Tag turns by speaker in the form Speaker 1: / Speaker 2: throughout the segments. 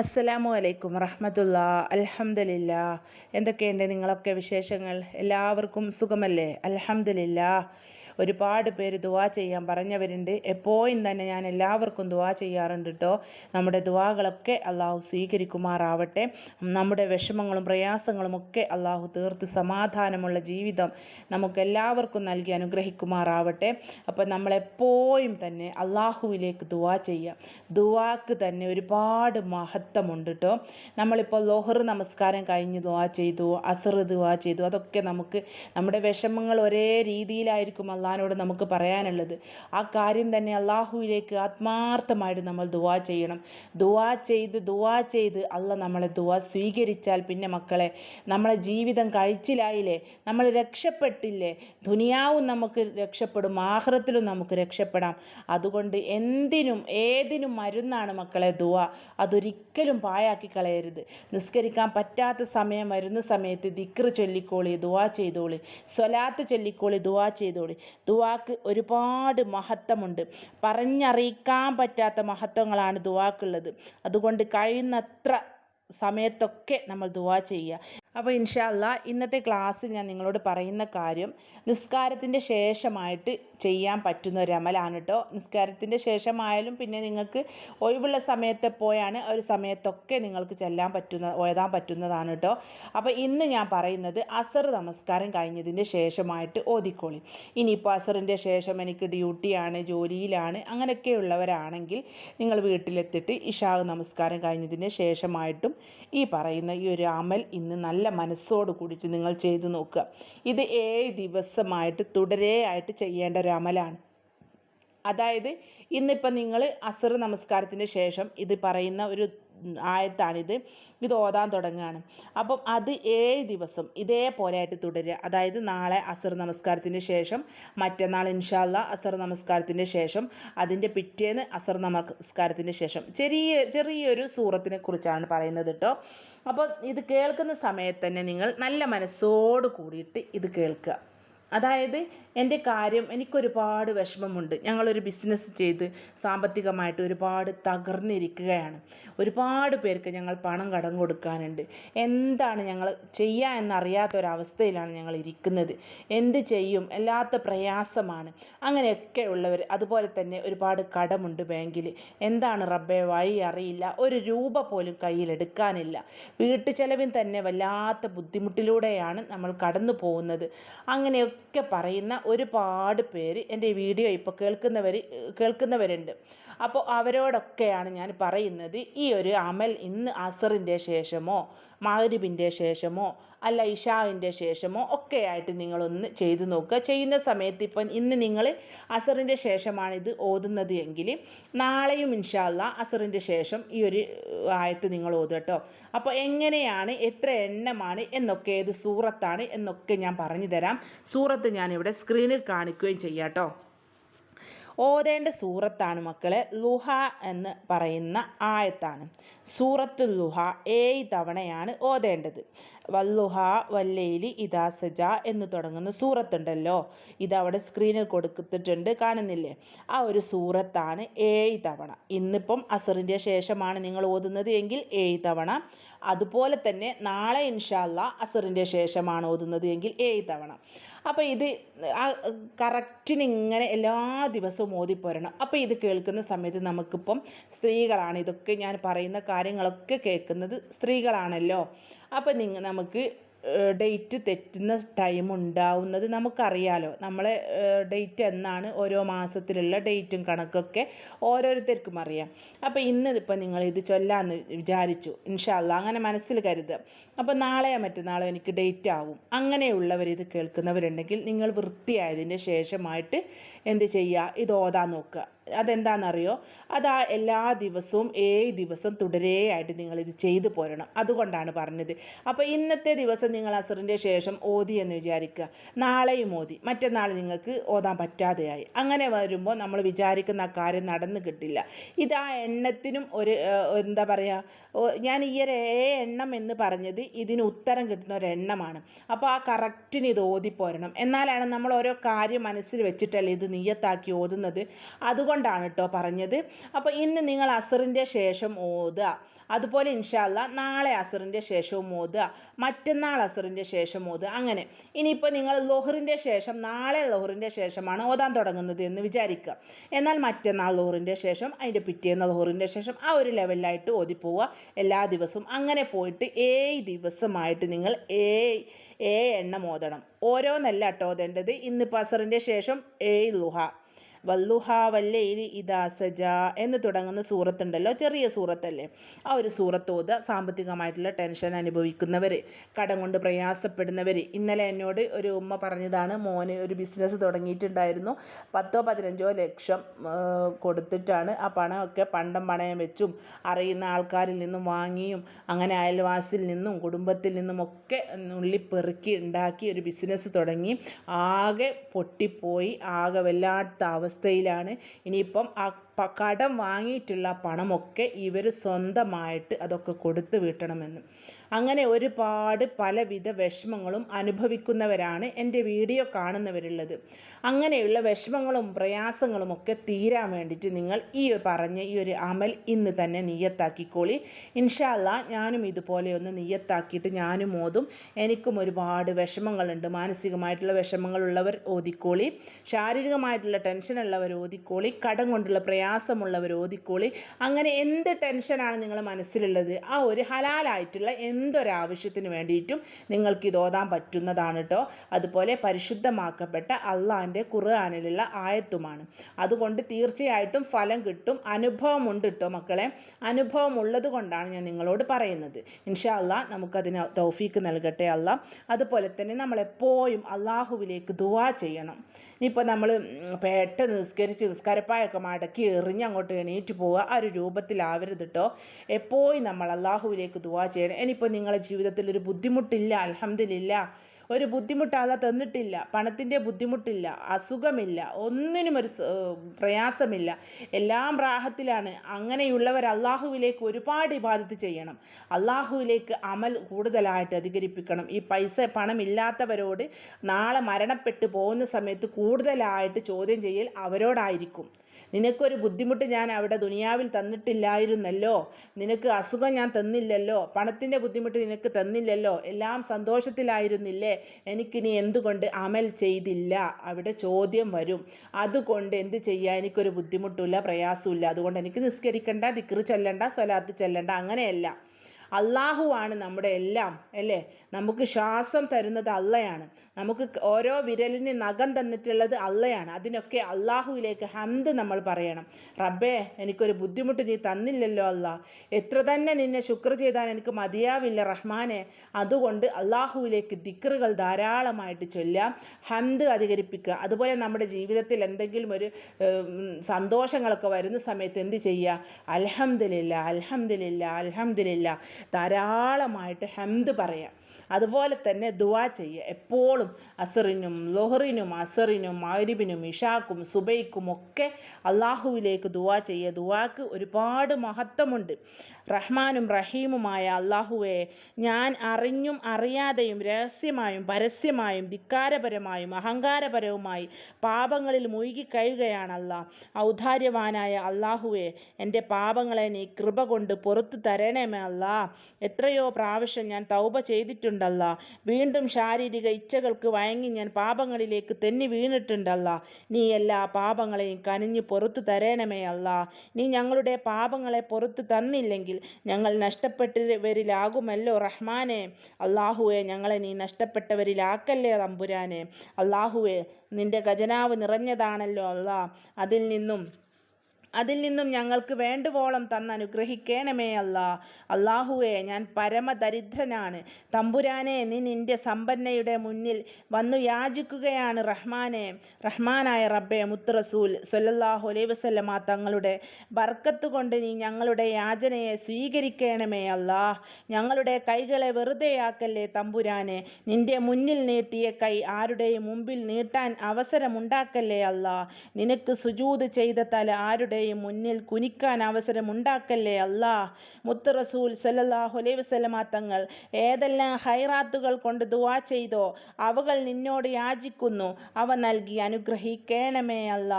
Speaker 1: അസ്സലാമു അലൈക്കും റഹ്മത്തുള്ള അൽഹംദുലില്ല. എന്തൊക്കെയുണ്ട് നിങ്ങളൊക്കെ വിശേഷങ്ങൾ? എല്ലാവർക്കും സുഖമല്ലേ? അൽഹംദുലില്ല. ഒരുപാട് പേര് ദുവാ ചെയ്യാൻ പറഞ്ഞവരുണ്ട്. എപ്പോഴും തന്നെ ഞാൻ എല്ലാവർക്കും ദുവാ ചെയ്യാറുണ്ട് കേട്ടോ നമ്മുടെ ദുവാകളൊക്കെ അള്ളാഹു സ്വീകരിക്കുമാറാവട്ടെ. നമ്മുടെ വിഷമങ്ങളും പ്രയാസങ്ങളും ഒക്കെ അള്ളാഹു തീർത്ത് സമാധാനമുള്ള ജീവിതം നമുക്കെല്ലാവർക്കും നൽകി അനുഗ്രഹിക്കുമാറാവട്ടെ. അപ്പം നമ്മളെപ്പോഴും തന്നെ അള്ളാഹുവിലേക്ക് ദുവാ ചെയ്യാം. ദുവാക്ക് തന്നെ ഒരുപാട് മഹത്വമുണ്ട് കേട്ടോ നമ്മളിപ്പോൾ ലോഹർ നമസ്കാരം കഴിഞ്ഞ് ദുവാ ചെയ്തു അസർ ദുവാ ചെയ്തു അതൊക്കെ നമുക്ക് നമ്മുടെ വിഷമങ്ങൾ ഒരേ രീതിയിലായിരിക്കും അള്ളഹാനോട് നമുക്ക് പറയാനുള്ളത്. ആ കാര്യം തന്നെ അള്ളാഹുവിലേക്ക് ആത്മാർത്ഥമായിട്ട് നമ്മൾ ദുവാ ചെയ്യണം. ദുവാ ചെയ്ത് ദുവാ ചെയ്ത് അള്ള നമ്മളെ ദുവാ സ്വീകരിച്ചാൽ പിന്നെ മക്കളെ നമ്മളെ ജീവിതം കഴിച്ചിലായില്ലേ നമ്മൾ രക്ഷപ്പെട്ടില്ലേ ദുനിയാവും നമുക്ക് രക്ഷപ്പെടും ആഹ്റത്തിലും നമുക്ക് രക്ഷപ്പെടാം. അതുകൊണ്ട് എന്തിനും ഏതിനും മരുന്നാണ് മക്കളെ ദുവാ. അതൊരിക്കലും പായാക്കി കളയരുത്. നിസ്കരിക്കാൻ പറ്റാത്ത സമയം വരുന്ന സമയത്ത് ദിക്ർ ചൊല്ലിക്കോളി ദുവാ ചെയ്തോളി. സ്വലാത്ത് ചൊല്ലിക്കോളി ദുവാ ചെയ്തോളി. ദുവാക്ക് ഒരുപാട് മഹത്വമുണ്ട്. പറഞ്ഞറിയിക്കാൻ പറ്റാത്ത മഹത്വങ്ങളാണ് ദുവാക്കുള്ളത് അതുകൊണ്ട് കഴിയുന്നത്ര സമയത്തൊക്കെ നമ്മൾ ദുവാ ചെയ്യുക. അപ്പോൾ ഇൻഷാല്ല ഇന്നത്തെ ക്ലാസ്സിൽ ഞാൻ നിങ്ങളോട് പറയുന്ന കാര്യം നിസ്കാരത്തിന്റെ ശേഷമായിട്ട് ചെയ്യാൻ പറ്റുന്ന ഒരു അമലാണ് കേട്ടോ നിസ്കാരത്തിന്റെ ശേഷമായാലും പിന്നെ നിങ്ങൾക്ക് ഒഴിവുള്ള സമയത്തെ പോയാണ് ഒരു സമയത്തൊക്കെ നിങ്ങൾക്ക് ചെല്ലാൻ പറ്റുന്ന ഓതാൻ പറ്റുന്നതാണ് കേട്ടോ അപ്പോൾ ഇന്ന് ഞാൻ പറയുന്നത് അസർ നമസ്കാരം കഴിഞ്ഞതിന്റെ ശേഷമായിട്ട് ഓതിക്കോളി. ഇനിയിപ്പോൾ അസറിന്റെ ശേഷം എനിക്ക് ഡ്യൂട്ടിയാണ് ജോലിയിലാണ് അങ്ങനെയൊക്കെയുള്ളവരാണെങ്കിൽ നിങ്ങൾ വീട്ടിലെത്തിയിട്ട് ഇഷാവ് നമസ്കാരം കഴിഞ്ഞതിന് ശേഷമായിട്ടും ഈ പറയുന്ന ഈ ഒരു അമൽ ഇന്ന് നല്ല മനസ്സോട് കൂടിയിട്ട് നിങ്ങൾ ചെയ്തു നോക്കുക. ഇത് ഏഴ് ദിവസമായിട്ട് തുടരെയായിട്ട് ചെയ്യേണ്ട ഒരു അമലാണ്. അതായത് ഇന്നിപ്പം നിങ്ങൾ അസർ നമസ്കാരത്തിന് ശേഷം ഇത് പറയുന്ന ഒരു ആയത്താണിത്. ഇത് ഓതാൻ തുടങ്ങുകയാണ്. അപ്പം അത് ഏഴ് ദിവസം ഇതേപോലെ ആയിട്ട് തുടരുക. അതായത് നാളെ അസർ നമസ്കാരത്തിന് ശേഷം മറ്റന്നാൾ ഇൻഷാല്ല അസർ നമസ്കാരത്തിന് ശേഷം അതിന്റെ പിറ്റേന്ന് അസർ നമസ്കാരത്തിന് ശേഷം. ചെറിയ ചെറിയൊരു സൂറത്തിനെ കുറിച്ചാണ് പറയുന്നത് കേട്ടോ അപ്പോൾ ഇത് കേൾക്കുന്ന സമയത്ത് തന്നെ നിങ്ങൾ നല്ല മനസ്സോട് കൂടിയിട്ട് ഇത് കേൾക്കുക. അതായത് എന്റെ കാര്യം എനിക്കൊരുപാട് വിഷമമുണ്ട്. ഞങ്ങളൊരു ബിസിനസ് ചെയ്ത് സാമ്പത്തികമായിട്ട് ഒരുപാട് തകർന്നിരിക്കുകയാണ്. ഒരുപാട് പേർക്ക് ഞങ്ങൾ പണം കടം കൊടുക്കാനുണ്ട്. എന്താണ് ഞങ്ങൾ ചെയ്യുക എന്നറിയാത്തൊരവസ്ഥയിലാണ് ഞങ്ങൾ ഇരിക്കുന്നത്. എന്ത് ചെയ്യും? എല്ലാത്ത പ്രയാസമാണ്. അങ്ങനെയൊക്കെ ഉള്ളവർ അതുപോലെ തന്നെ ഒരുപാട് കടമുണ്ട് ബാങ്കിൽ. എന്താണ് റബ്ബെ വഴി അറിയില്ല. ഒരു രൂപ പോലും കയ്യിലെടുക്കാനില്ല വീട്ടു ചെലവിൽ തന്നെ വല്ലാത്ത ബുദ്ധിമുട്ടിലൂടെയാണ് നമ്മൾ കടന്നു പോകുന്നത് അങ്ങനെയൊക്കെ പറയുന്ന ഒരുപാട് പേര് എന്റെ വീഡിയോ ഇപ്പോൾ കേൾക്കുന്നവർ കേൾക്കുന്നവരുണ്ട്. അപ്പോൾ അവരോടൊക്കെയാണ് ഞാൻ പറയുന്നത് ഈ ഒരു അമൽ ഇന്ന് അസറിന്റെ ശേഷമോ മഗ്രിബിന്റെ ശേഷമോ അല്ല ഇഷാവിന്റെ ശേഷമോ ഒക്കെ ആയിട്ട് നിങ്ങളൊന്ന് ചെയ്തു നോക്കുക. ചെയ്യുന്ന സമയത്ത് ഇപ്പം ഇന്ന് നിങ്ങൾ അസറിന്റെ ശേഷമാണ് ഇത് ഓതുന്നത് എങ്കിൽ നാളെയും ഇൻഷാല്ല അസറിന്റെ ശേഷം ഈ ഒരു ആയത്ത് നിങ്ങൾ ഓതുക കേട്ടോ. അപ്പോൾ എങ്ങനെയാണ് എത്ര എണ്ണമാണ് എന്നൊക്കെ ഏത് സൂറത്താണ് എന്നൊക്കെ ഞാൻ പറഞ്ഞു തരാം. സൂറത്ത് ഞാനിവിടെ സ്ക്രീനിൽ കാണിക്കുകയും ചെയ്യാം കേട്ടോ. ഓതേണ്ട സൂറത്താണ് മക്കളെ ലുഹ എന്ന് പറയുന്ന ആയത്താണ്. സൂറത്ത് ലുഹ ഏഴ് തവണയാണ് ഓതേണ്ടത്. വല്ലുഹ വല്ലേലി ഇദാ സജ എന്ന് തുടങ്ങുന്ന സൂറത്തുണ്ടല്ലോ. ഇതവിടെ സ്ക്രീനിൽ കൊടുത്തിട്ടുണ്ട് കാണുന്നില്ലേ? ആ ഒരു സൂറത്താണ് ഏഴ് തവണ. ഇന്നിപ്പം അസറിന്റെ ശേഷമാണ് നിങ്ങൾ ഓതുന്നത് എങ്കിൽ ഏഴ് തവണ. അതുപോലെ തന്നെ നാളെ ഇൻഷാല്ല അസറിന്റെ ശേഷമാണ് ഓതുന്നത് എങ്കിൽ ഏഴ് തവണ. അപ്പോൾ ഇത് ആ കറക്റ്റിന് ഇങ്ങനെ എല്ലാ ദിവസവും ഓതിപ്പോരണം. അപ്പോൾ ഇത് കേൾക്കുന്ന സമയത്ത് നമുക്കിപ്പം സ്ത്രീകളാണ് ഇതൊക്കെ ഞാൻ പറയുന്ന കാര്യങ്ങളൊക്കെ കേൾക്കുന്നത് സ്ത്രീകളാണല്ലോ. അപ്പോൾ നിങ്ങൾ നമുക്ക് ഡേറ്റ് തെറ്റുന്ന ടൈം ഉണ്ടാവുന്നത് നമുക്കറിയാലോ. നമ്മളെ ഡേറ്റ് എന്നാണ് ഓരോ മാസത്തിലുള്ള ഡേറ്റും കണക്കൊക്കെ ഓരോരുത്തർക്കും അറിയാം. അപ്പോൾ ഇന്നിപ്പോൾ നിങ്ങൾ ഇത് ചൊല്ലാമെന്ന് വിചാരിച്ചു. ഇൻഷാല്ല അങ്ങനെ മനസ്സിൽ കരുതുക. അപ്പോൾ നാളെയോ മറ്റന്നാളോ എനിക്ക് ഡേറ്റ് ആവും അങ്ങനെയുള്ളവർ ഇത് കേൾക്കുന്നവരുണ്ടെങ്കിൽ നിങ്ങൾ വൃത്തിയായതിന്റെ ശേഷമായിട്ട് എന്ത് ചെയ്യുക? ഇത് ഓതാൻ നോക്കുക. അതെന്താണെന്നറിയോ? അത് ആ എല്ലാ ദിവസവും ഏഴ് ദിവസം തുടരെയായിട്ട് നിങ്ങളിത് ചെയ്തു പോരണം. അതുകൊണ്ടാണ് പറഞ്ഞത്. അപ്പോൾ ഇന്നത്തെ ദിവസം നിങ്ങൾ അസറിന്റെ ശേഷം ഓതി എന്ന് വിചാരിക്കുക. നാളെയും ഓതി. മറ്റന്നാൾ നിങ്ങൾക്ക് ഓതാൻ പറ്റാതെയായി. അങ്ങനെ വരുമ്പോൾ നമ്മൾ വിചാരിക്കുന്ന ആ കാര്യം നടന്നു കിട്ടില്ല. ഇത് ആ എണ്ണത്തിനും ഒരു എന്താ പറയുക? ഞാൻ ഈ ഒരു ഏ എണ്ണം എന്ന് പറഞ്ഞത് ഇതിന് ഉത്തരം കിട്ടുന്ന ഒരു എണ്ണമാണ് അപ്പോൾ ആ കറക്റ്റിന് ഇത് ഓതിപ്പോരണം. എന്നാലാണ് നമ്മൾ ഓരോ കാര്യം മനസ്സിൽ വെച്ചിട്ടല്ലേ ഇത് നീയത്താക്കി ഓതുന്നത്. അതുകൊണ്ടാണ് കേട്ടോ പറഞ്ഞത്. അപ്പോൾ ഇന്ന് നിങ്ങൾ അസറിന്റെ ശേഷം ഓതുക. അതുപോലെ ഇൻഷാല്ല നാളെ അസറിന്റെ ശേഷവും ഓതുക മറ്റന്നാൾ അസറിന്റെ ശേഷം ഓതുക അങ്ങനെ. ഇനിയിപ്പോൾ നിങ്ങൾ ലോഹറിന്റെ ശേഷം നാളെ ലോഹറിന്റെ ശേഷമാണ് ഓതാൻ തുടങ്ങുന്നത് എന്ന് വിചാരിക്കുക. എന്നാൽ മറ്റന്നാൾ ലോഹറിന്റെ ശേഷം അതിന്റെ പിറ്റേന്ന് ലോഹറിന്റെ ശേഷം ആ ഒരു ലെവലിലായിട്ട് ഓതിപ്പോവുക എല്ലാ ദിവസവും അങ്ങനെ പോയിട്ട് ഏഴ് ദിവസമായിട്ട് നിങ്ങൾ ഏഴ് ഏഴ് എണ്ണം ഓതണം. ഓരോന്നല്ല കേട്ടോ ഓതേണ്ടത്. ഇന്നിപ്പോൾ അസറിന്റെ ശേഷം ഏഴ് ലുഹ. വല്ലുഹ വല്ലൈലി ഇദാ സജ എന്ന് തുടങ്ങുന്ന സൂറത്തുണ്ടല്ലോ ചെറിയ സൂറത്തല്ലേ? ആ ഒരു സൂറത്ത് സാമ്പത്തികമായിട്ടുള്ള ടെൻഷൻ അനുഭവിക്കുന്നവർ കടം കൊണ്ട് പ്രയാസപ്പെടുന്നവർ ഇന്നലെ എന്നോട് ഒരു ഉമ്മ പറഞ്ഞതാണ് മോന് ഒരു ബിസിനസ് തുടങ്ങിയിട്ടുണ്ടായിരുന്നു പത്തോ പതിനഞ്ചോ ലക്ഷം കൊടുത്തിട്ടാണ് ആ പണമൊക്കെ പണ്ടം പണയം വെച്ചും അറിയുന്ന ആൾക്കാരിൽ നിന്നും വാങ്ങിയും അങ്ങനെ അയൽവാസിൽ നിന്നും കുടുംബത്തിൽ നിന്നുമൊക്കെ നുള്ളിപ്പെറുക്കി ഉണ്ടാക്കി ഒരു ബിസിനസ് തുടങ്ങി ആകെ പൊട്ടിപ്പോയി ആകെ വല്ലാത്ത അവസ്ഥയിലാണ്. ഇനിയിപ്പം ആ കടം വാങ്ങിയിട്ടുള്ള പണമൊക്കെ ഇവർ സ്വന്തമായിട്ട് അതൊക്കെ കൊടുത്തു വീട്ടണമെന്ന്. അങ്ങനെ ഒരുപാട് പലവിധ വിഷമങ്ങളും അനുഭവിക്കുന്നവരാണ് എന്റെ വീഡിയോ കാണുന്നവരുള്ളത്. അങ്ങനെയുള്ള വിഷമങ്ങളും പ്രയാസങ്ങളും ഒക്കെ തീരാൻ വേണ്ടിയിട്ട് നിങ്ങൾ ഈ പറഞ്ഞ ഈ ഒരു അമൽ ഇന്ന് തന്നെ നീയത്താക്കിക്കോളി. ഇൻഷാല്ല ഞാനും ഇതുപോലെ ഒന്ന് നിയ്യത്താക്കിയിട്ട് ഞാനും ഓതും. എനിക്കും ഒരുപാട് വിഷമങ്ങളുണ്ട്. മാനസികമായിട്ടുള്ള വിഷമങ്ങളുള്ളവർ ഓതിക്കോളി. ശാരീരികമായിട്ടുള്ള ടെൻഷനുള്ളവർ ഓതിക്കോളി. കടം കൊണ്ടുള്ള പ്രയാസമുള്ളവർ ഓതിക്കോളി. അങ്ങനെ എന്ത് ടെൻഷനാണ് നിങ്ങളുടെ മനസ്സിലുള്ളത്? ആ ഒരു ഹലാലായിട്ടുള്ള എന്തൊരാവശ്യത്തിന് വേണ്ടിയിട്ടും നിങ്ങൾക്ക് ഇത് ഓതാൻ പറ്റുന്നതാണ് കേട്ടോ അതുപോലെ പരിശുദ്ധമാക്കപ്പെട്ട അള്ളാഹിന്റെ ഖുർആാനിലുള്ള ആയത്തുമാണ്. അതുകൊണ്ട് തീർച്ചയായിട്ടും ഫലം കിട്ടും. അനുഭവമുണ്ട് കേട്ടോ മക്കളെ. അനുഭവം ഉള്ളത് കൊണ്ടാണ് ഞാൻ നിങ്ങളോട് പറയുന്നത്. ഇൻഷാ അള്ളാ നമുക്കതിന് തൗഫീക്ക് നൽകട്ടെ അള്ളാ. അതുപോലെ തന്നെ നമ്മളെപ്പോഴും അള്ളാഹുവിലേക്ക് ദുവാ ചെയ്യണം. ഇനിയിപ്പോൾ നമ്മൾ പെട്ടെന്ന് നിസ്കരിച്ച് നിസ്കാരപ്പായൊക്കെ മടക്കി എറിഞ്ഞ് അങ്ങോട്ട് എണീറ്റ് പോവുക ആ ഒരു രൂപത്തിലാവരുത് കേട്ടോ എപ്പോഴും നമ്മൾ അള്ളാഹുവിലേക്ക് ദുവാ ചെയ്യണം. ഇനിയിപ്പോൾ നിങ്ങളുടെ ജീവിതത്തിൽ ഒരു ബുദ്ധിമുട്ടില്ല അൽഹംദുലില്ല ഒരു ബുദ്ധിമുട്ടാതെ തന്നിട്ടില്ല പണത്തിന്റെ ബുദ്ധിമുട്ടില്ല അസുഖമില്ല ഒന്നിനും ഒരു പ്രയാസമില്ല. എല്ലാം റാഹത്തിലാണ്. അങ്ങനെയുള്ളവർ അള്ളാഹുവിലേക്ക് ഒരുപാട് ഇബാദത്ത് ചെയ്യണം. അള്ളാഹുവിലേക്ക് അമൽ കൂടുതലായിട്ട് അധികരിപ്പിക്കണം. ഈ പൈസ പണമില്ലാത്തവരോട് നാളെ മരണപ്പെട്ടു പോകുന്ന സമയത്ത് കൂടുതലായിട്ട് ചോദ്യം ചെയ്യൽ അവരോടായിരിക്കും. നിനക്കൊരു ബുദ്ധിമുട്ട് ഞാൻ അവിടെ ദുനിയാവിൽ തന്നിട്ടില്ലായിരുന്നല്ലോ. നിനക്ക് അസുഖം ഞാൻ തന്നില്ലല്ലോ. പണത്തിന്റെ ബുദ്ധിമുട്ട് നിനക്ക് തന്നില്ലല്ലോ. എല്ലാം സന്തോഷത്തിലായിരുന്നില്ലേ? എനിക്ക് നീ എന്തുകൊണ്ട് അമൽ ചെയ്തില്ല? അവിടെ ചോദ്യം വരും. അതുകൊണ്ട് എന്ത് ചെയ്യാൻ എനിക്കൊരു ബുദ്ധിമുട്ടില്ല പ്രയാസമില്ല അതുകൊണ്ട് എനിക്ക് നിസ്കരിക്കണ്ട ദിക്റ് ചെല്ലണ്ട സ്വലാത്ത് ചെല്ലണ്ട അങ്ങനെയല്ല. അള്ളാഹുവാണ് നമ്മുടെ എല്ലാം അല്ലേ? നമുക്ക് ശ്വാസം തരുന്നത് അള്ളയാണ്. നമുക്ക് ഓരോ വിരലിന് നഖം തന്നിട്ടുള്ളത് അള്ളയാണ്. അതിനൊക്കെ അള്ളാഹുവിലേക്ക് ഹന്ത് നമ്മൾ പറയണം. റബ്ബേ എനിക്കൊരു ബുദ്ധിമുട്ട് നീ തന്നില്ലല്ലോ അല്ല എത്ര തന്നെ നിന്നെ ശുക്ർ ചെയ്താൽ എനിക്ക് മതിയാവില്ല റഹ്മാനെ. അതുകൊണ്ട് അള്ളാഹുവിലേക്ക് ദിക്റുകൾ ധാരാളമായിട്ട് ചൊല്ലാം ഹന്ത് അധികരിപ്പിക്കുക. അതുപോലെ നമ്മുടെ ജീവിതത്തിൽ എന്തെങ്കിലും ഒരു സന്തോഷങ്ങളൊക്കെ വരുന്ന സമയത്ത് എന്ത് ചെയ്യുക? അലഹമില്ല അലഹമില്ല അൽഹംദുലില്ല ധാരാളമായിട്ട് ഹംദ് പറയാം. അതുപോലെ തന്നെ ദുവാ ചെയ്യുക. എപ്പോഴും അസറിനും ലൊഹറിനും അസറിനും മാരിബിനും ഇഷാക്കും സുബൈക്കും ഒക്കെ അള്ളാഹുവിലേക്ക് ദുവാ ചെയ്യുക. ദുവാക്ക് ഒരുപാട് മഹത്വമുണ്ട്. റഹ്മാനും റഹീമുമായ അള്ളാഹുവെ ഞാൻ അറിഞ്ഞും അറിയാതെയും രഹസ്യമായും പരസ്യമായും ധിക്കാരപരമായും അഹങ്കാരപരവുമായി പാപങ്ങളിൽ മുഴുകിക്കഴിയുകയാണ് അല്ലാ ഔദാര്യവാനായ അള്ളാഹുവെ എന്റെ പാപങ്ങളെ നീ കൃപ കൊണ്ട് പുറത്തു തരണമേ അല്ലാ. എത്രയോ പ്രാവശ്യം ഞാൻ തൗബ ചെയ്തിട്ടുണ്ടല്ല വീണ്ടും ശാരീരിക ഇച്ഛകൾക്ക് വഴങ്ങി ഞാൻ പാപങ്ങളിലേക്ക് തെന്നി വീണിട്ടുണ്ടല്ല. നീ എല്ലാ പാപങ്ങളെയും കനിഞ്ഞു പുറത്തു തരണമേ അല്ല. നീ ഞങ്ങളുടെ പാപങ്ങളെ പുറത്തു തന്നില്ലെങ്കിൽ ഞങ്ങൾ നഷ്ടപ്പെട്ടവരിലാകുമല്ലോ റഹ്മാനെ. അള്ളാഹുവെ ഞങ്ങളെ നീ നഷ്ടപ്പെട്ടവരിലാക്കല്ലേ തമ്പുരാനെ. അള്ളാഹുവെ നിന്റെ ഖജനാവ് നിറഞ്ഞതാണല്ലോ അല്ലാ. അതിൽ നിന്നും അതിൽ നിന്നും ഞങ്ങൾക്ക് വേണ്ടുവോളം തന്ന് അനുഗ്രഹിക്കണമേ അല്ല. അള്ളാഹുവെ ഞാൻ പരമദരിദ്രനാണ്. തമ്പുരാനെ നീ നിന്റെ സമ്പന്നയുടെ മുന്നിൽ വന്നു യാചിക്കുകയാണ് റഹ്മാനെ. റഹ്മാനായ റബ്ബെ മുത്തറസൂൽ സൊല്ലാഹു അലൈ അലൈഹി വസല്ലമ തങ്ങളുടെ ബർക്കത്ത് കൊണ്ട് നീ ഞങ്ങളുടെ യാചനയെ സ്വീകരിക്കണമേ അല്ലാ. ഞങ്ങളുടെ കൈകളെ വെറുതെയാക്കല്ലേ തമ്പുരാനെ. നിന്റെ മുന്നിൽ നീട്ടിയ കൈ ആരുടെയും മുമ്പിൽ നീട്ടാൻ അവസരമുണ്ടാക്കല്ലേ അല്ലാ. നിനക്ക് സുജൂത് ചെയ്ത തല ആരുടെ ആരുടെയും മുന്നിൽ കുനിക്കാൻ അവസരം ഉണ്ടാക്കല്ലേ അല്ലാ മുത്ത് റസൂൽ സല്ലല്ലാഹു അലൈഹി വസല്ലമ തങ്ങൾ ഏതെല്ലാം ഹൈറാത്തുകൾ കൊണ്ട് ദുവാ ചെയ്തോ അവകൾ നിന്നോട് യാചിക്കുന്നു അവ നൽകി അനുഗ്രഹിക്കണമേ അല്ല.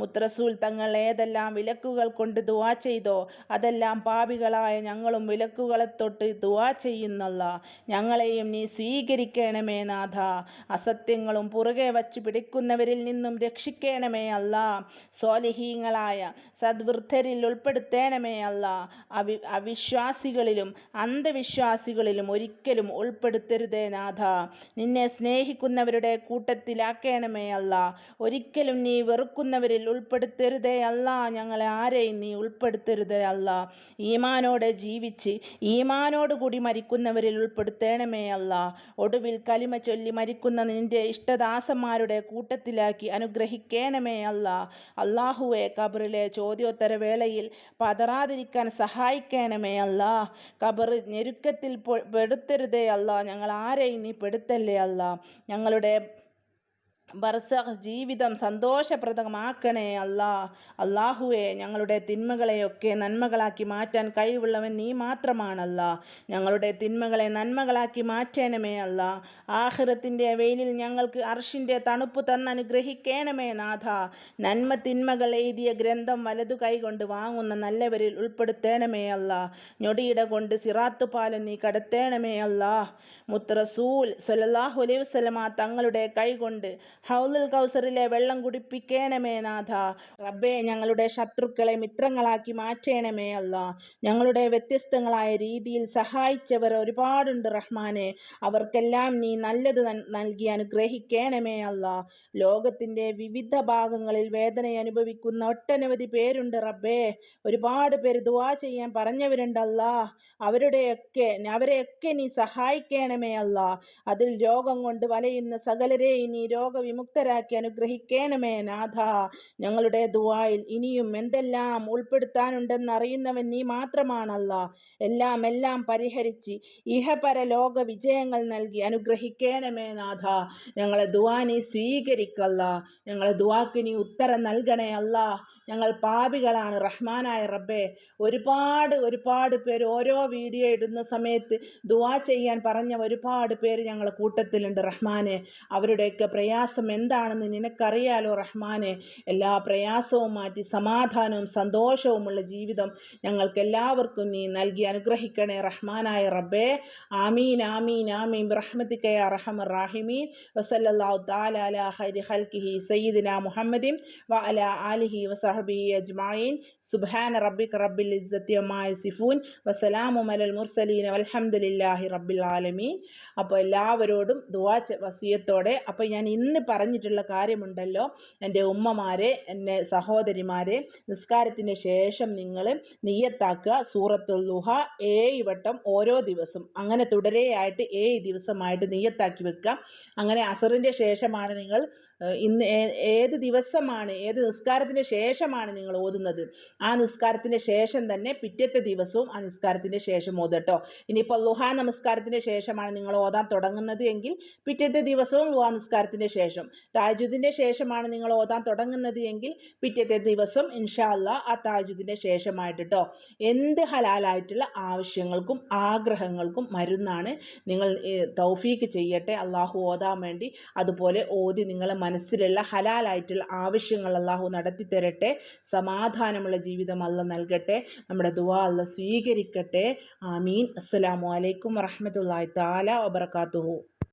Speaker 1: മുത്ത് റസൂൽ തങ്ങൾ ഏതെല്ലാം വിലക്കുകൾ കൊണ്ട് ദുവാ ചെയ്തോ അതെല്ലാം പാപികളായ ഞങ്ങളും വിലക്കുകളെ തൊട്ട് ദുവാ ചെയ്യുന്നല്ല. ഞങ്ങളെയും നീ സ്വീകരിക്കണമേ നാഥ. അസത്യങ്ങളും പുറകെ വച്ച് പിടിക്കുന്നവരിൽ നിന്നും രക്ഷിക്കണമേ അല്ല. സ്വാലിഹീങ്ങളായ സദ്വൃദ്ധരിൽ ഉൾപ്പെടുത്തേണമേ അല്ല. അവി അവിശ്വാസികളിലും അന്ധവിശ്വാസികളിലും ഒരിക്കലും ഉൾപ്പെടുത്തരുതേ നാഥ. നിന്നെ സ്നേഹിക്കുന്നവരുടെ കൂട്ടത്തിലാക്കേണമേ അല്ല. ഒരിക്കലും നീ വെറുക്കുന്നവരിൽ ഉൾപ്പെടുത്തരുതേ അല്ല. ഞങ്ങളെ ആരെയും നീ ഉൾപ്പെടുത്തരുതേ അല്ല. ഈമാനോടെ ജീവിച്ച് ഈമാനോടുകൂടി മരിക്കുന്നവരിൽ ഉൾപ്പെടുത്തേണമേ അല്ല. ഒടുവിൽ കലിമ ചൊല്ലി മരിക്കുന്ന നിന്റെ ഇഷ്ടദാസന്മാരുടെ കൂട്ടത്തിലാക്കി അനുഗ്രഹിക്കേണമേ അല്ല. അള്ളാഹുവെ കബറിലെ ചോദ്യോത്തര വേളയിൽ പതറാതിരിക്കാൻ സഹായിക്കണമേ അല്ല. കബർ ഞെരുക്കത്തിൽ പെടുത്തരുതേ അല്ല. ഞങ്ങൾ ആരെയും നീ പെടുത്തല്ലേ അല്ല? ഞങ്ങളുടെ ബർസഖ് ജീവിതം സന്തോഷപ്രദമാക്കണേ അല്ലാ. അള്ളാഹുവെ ഞങ്ങളുടെ തിന്മകളെയൊക്കെ നന്മകളാക്കി മാറ്റാൻ കഴിവുള്ളവൻ നീ മാത്രമാണല്ല. ഞങ്ങളുടെ തിന്മകളെ നന്മകളാക്കി മാറ്റേണമേ അല്ല. ആഹ്റത്തിന്റെ വെയിലിൽ ഞങ്ങൾക്ക് അർഷിന്റെ തണുപ്പ് തന്നനുഗ്രഹിക്കണമേ നാഥ. നന്മ തിന്മകൾ എഴുതിയ ഗ്രന്ഥം വലതു കൈകൊണ്ട് വാങ്ങുന്ന നല്ലവരിൽ ഉൾപ്പെടുത്തേണമേ അല്ല. ഞൊടിയിട കൊണ്ട് സിറാത്തുപാലം നീ കടത്തേണമേ അല്ല. മുത്തറസൂൽ സൊല്ലാഹു അലൈഹി വസ്ലമ തങ്ങളുടെ കൈകൊണ്ട് ഹൗലുൽ കൗസറിലെ വെള്ളം കുടിപ്പിക്കണമേ നാഥ. റബ്ബേ ഞങ്ങളുടെ ശത്രുക്കളെ മിത്രങ്ങളാക്കി മാറ്റേണമേ അല്ല. ഞങ്ങളുടെ വ്യത്യസ്തങ്ങളായ രീതിയിൽ സഹായിച്ചവർ ഒരുപാടുണ്ട് റഹ്മാനെ. അവർക്കെല്ലാം നീ നല്ലത് നൽകി അനുഗ്രഹിക്കണമേ അല്ല. ലോകത്തിന്റെ വിവിധ ഭാഗങ്ങളിൽ വേദന അനുഭവിക്കുന്ന ഒട്ടനവധി പേരുണ്ട് റബ്ബേ. ഒരുപാട് പേര് ദുവാ ചെയ്യാൻ പറഞ്ഞവരുണ്ടല്ല അവരുടെയൊക്കെ അവരെയൊക്കെ നീ സഹായിക്കണമേ അല്ല. അതിൽ രോഗം കൊണ്ട് വലയുന്ന സകലരെയും നീ രോഗവിമുക്തരാക്കി അനുഗ്രഹിക്കേണമേ നാഥ. ഞങ്ങളുടെ ദുവായിൽ ഇനിയും എന്തെല്ലാം ഉൾപ്പെടുത്താനുണ്ടെന്ന് അറിയുന്നവൻ നീ മാത്രമാണല്ല. എല്ലാം എല്ലാം പരിഹരിച്ച് ഇഹപര ലോക വിജയങ്ങൾ നൽകി അനുഗ്രഹിക്കേണമേ നാഥ. ഞങ്ങളെ ദുവാ നീ സ്വീകരിക്കല്ല. ഞങ്ങളെ ദുവാക്ക് നീ ഉത്തരം നൽകണേ അല്ല. ഞങ്ങൾ പാപികളാണ്. റഹ്മാനായ റബ്ബേ ഒരുപാട് ഒരുപാട് പേര് ഓരോ വീഡിയോ ഇടുന്ന സമയത്ത് ദുവാ ചെയ്യാൻ പറഞ്ഞ ഒരുപാട് പേര് ഞങ്ങളുടെ കൂട്ടത്തിലുണ്ട്. റഹ്മാനെ അവരുടെയൊക്കെ പ്രയാസം എന്താണെന്ന് നിനക്കറിയാലോ റഹ്മാനെ? എല്ലാ പ്രയാസവും മാറ്റി സമാധാനവും സന്തോഷവുമുള്ള ജീവിതം ഞങ്ങൾക്ക് എല്ലാവർക്കും നീ നൽകി അനുഗ്രഹിക്കണേ റഹ്മാനായ റബ്ബേ. ആമീൻ ആമീൻ ആമീൻ. റഹ്മത്തിക്കയ റഹമർ റാഹിമീൻ. വസല്ലാ താലാലി ഹരി ഹൽക്കിഹി സയ്യിദിന മുഹമ്മദിൻ വ അല ആലിഹി വസഹ وصحبه أجمعين سبحان ربك رب العزة وما يصفون وسلام على المرسلين والحمد لله رب العالمين അപ്പോൾ എല്ലാവരോടും ദുവാ വസിയത്തോടെ അപ്പോൾ ഞാൻ ഇന്ന് പറഞ്ഞിട്ടുള്ള കാര്യമുണ്ടല്ലോ എൻ്റെ ഉമ്മമാരെ എൻ്റെ സഹോദരിമാരെ നിസ്കാരത്തിന് ശേഷം നിങ്ങൾ നിയ്യത്താക്കുക സൂറത്തുൽ ലുഹ ഏഴ് വട്ടം ഓരോ ദിവസം അങ്ങനെ തുടരെയായിട്ട് ഏഴ് ദിവസമായിട്ട് നിയ്യത്താക്കി വെക്കുക അങ്ങനെ അസറിൻ്റെ ശേഷമാണ് നിങ്ങൾ ഇന്ന് ഏത് ദിവസമാണ് ഏത് നിസ്കാരത്തിന് ശേഷമാണ് നിങ്ങൾ ഓതുന്നത്? ആ നിസ്കാരത്തിന് ശേഷം തന്നെ പിറ്റത്തെ ദിവസവും ആ നിസ്കാരത്തിന് ശേഷം ഓതട്ടോ. ഇനിയിപ്പോൾ ലുഹാ നമസ്കാരത്തിന് ശേഷമാണ് നിങ്ങൾ ഓതാൻ തുടങ്ങുന്നത് എങ്കിൽ പിറ്റത്തെ ദിവസവും ലുഹാ നിസ്കാരത്തിന് ശേഷം. താജുദിന്റെ ശേഷമാണ് നിങ്ങൾ ഓതാൻ തുടങ്ങുന്നത് എങ്കിൽ പിറ്റത്തെ ദിവസം ഇൻഷാ അല്ല ആ താജുദിന്റെ ശേഷമായിട്ടോ എന്ത് ഹലാലായിട്ടുള്ള ആവശ്യങ്ങൾക്കും ആഗ്രഹങ്ങൾക്കും മരുന്നാണ് നിങ്ങൾ തൗഫീക്ക് ചെയ്യട്ടെ അള്ളാഹു ഓതാൻ വേണ്ടി അതുപോലെ ഓതി നിങ്ങളെ മനസ്സിലുള്ള ഹലാലായിട്ടുള്ള ആവശ്യങ്ങൾ അള്ളാഹു നടത്തി തരട്ടെ സമാധാനമുള്ള ജീവിതം അല്ല നൽകട്ടെ നമ്മുടെ ദുവാ അല്ല സ്വീകരിക്കട്ടെ. ആമീൻ. അസ്സലാമു അലൈക്കും വറഹമത്തല്ലാ താല വബർക്കാത്തുഹു